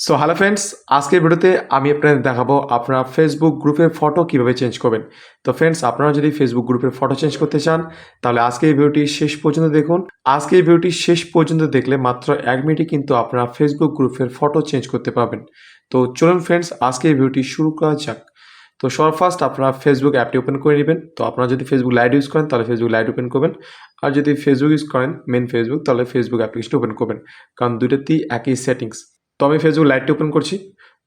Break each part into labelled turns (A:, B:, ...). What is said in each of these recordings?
A: So hello friends আজকের ভিডিওতে আমি আপনাদের দেখাবো আপনারা ফেসবুক গ্রুপের ফটো কীভাবে চেঞ্জ করবেন। তো ফ্রেন্ডস আপনারা যদি ফেসবুক গ্রুপের ফটো চেঞ্জ করতে চান, তাহলে আজকে এই ভিডিওটি শেষ পর্যন্ত দেখুন। আজকে এই ভিডিওটি শেষ পর্যন্ত দেখলে মাত্র এক মিনিটে কিন্তু আপনারা ফেসবুক গ্রুপের ফটো চেঞ্জ করতে পারবেন। তো চলুন ফ্রেন্ডস আজকে এই ভিডিওটি শুরু করা যাক। তো সবার ফার্স্ট আপনারা ফেসবুক অ্যাপটি ওপেন করে নেবেন। তো আপনারা যদি ফেসবুক লাইট ইউজ করেন, তাহলে ফেসবুক লাইট ওপেন করবেন। আর যদি ফেসবুক ইউজ করেন মেন ফেসবুক তাহলে ফেসবুক অ্যাপ্লিকেশন ওপেন করবেন। কারণ দুইটাতেই একই সেটিংস তো আমি ফেসবুক লাইটটি ওপেন করছি।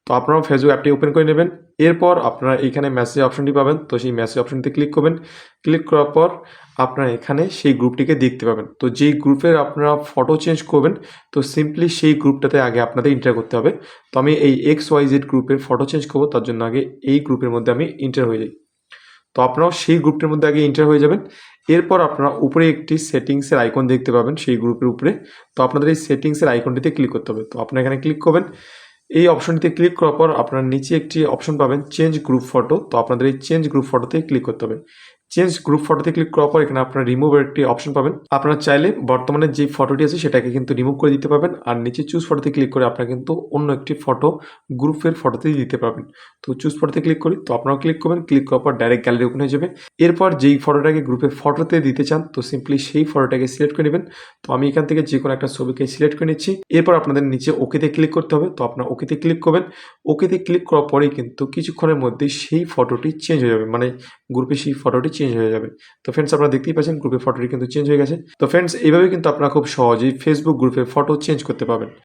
A: তো আপনারাও ফেসবুক অ্যাপটি ওপেন করে নেবেন। এরপর আপনারা এখানে মেসেজ অপশনটি পাবেন। তো সেই মেসেজ অপশনটিতে ক্লিক করবেন। ক্লিক করার পর আপনারা এখানে সেই গ্রুপটিকে দেখতে পাবেন। তো যেই গ্রুপের আপনারা ফটো চেঞ্জ করবেন, তো সিম্পলি সেই গ্রুপটাতে আগে আপনাদের ইন্টার করতে হবে। তো আমি এই এক্স ওয়াই জেড গ্রুপের ফটো চেঞ্জ করব। তার জন্য আগে এই গ্রুপের মধ্যে আমি ইন্টার হয়ে যাই। তো আপনারাও সেই গ্রুপটির মধ্যে আগে ইন্টার হয়ে যাবেন। এরপর আপনারা উপরে একটি সেটিংসের আইকন দেখতে পাবেন সেই গ্রুপের উপরে। তো আপনাদের এই সেটিংসের আইকনটিতে ক্লিক করতে হবে। তো আপনারা এখানে ক্লিক করবেন। এই অপশনটিতে ক্লিক করার পর আপনার নিচে একটি অপশন পাবেন চেঞ্জ গ্রুপ ফটো তো আপনাদের এই চেঞ্জ গ্রুপ ফটোতে ক্লিক করতে হবে। চেঞ্জ গ্রুপ ফটোতে ক্লিক করার পর এখানে আপনারা রিমুভের একটি অপশন পাবেন। আপনারা চাইলে বর্তমানে যে ফটোটি আছে সেটাকে কিন্তু রিমুভ করে দিতে পারবেন আর নিচে চুজ ফটোতে ক্লিক করে আপনারা কিন্তু অন্য একটি ফটো গ্রুপের ফটোতে দিতে পারবেন। তো চুজ ফটোতে ক্লিক করি, তো আপনারাও ক্লিক করবেন ক্লিক করার পর ডাইরেক্ট গ্যালারি ওপেন হয়ে যাবে। এরপর যেই ফটোটাকে গ্রুপের ফটোতে দিতে চান, তো সিম্পলি সেই ফটোটাকে সিলেক্ট করে নেবেন। তো আমি এখান থেকে যে কোনো একটা ছবিকে সিলেক্ট করে নিচ্ছি। এরপর আপনাদের নিচে ওকেতে ক্লিক করতে হবে, তো আপনার ওকেতে ক্লিক করবেন। ওকেতে ক্লিক করার পরেই কিন্তু কিছুক্ষণের মধ্যেই সেই ফটোটি চেঞ্জ হয়ে যাবে। মানে গ্রুপে সেই ফটোটি চেঞ্জ হয়ে যাবে। তো ফ্রেন্ডস আপনারা দেখতেই পাচ্ছেন গ্রুপে ফটোটি কিন্তু চেঞ্জ হয়ে গেছে। তো ফ্রেন্ডস এইভাবে কিন্তু আপনারা খুব সহজেই ফেসবুক গ্রুপের ফটো চেঞ্জ করতে পারবেন।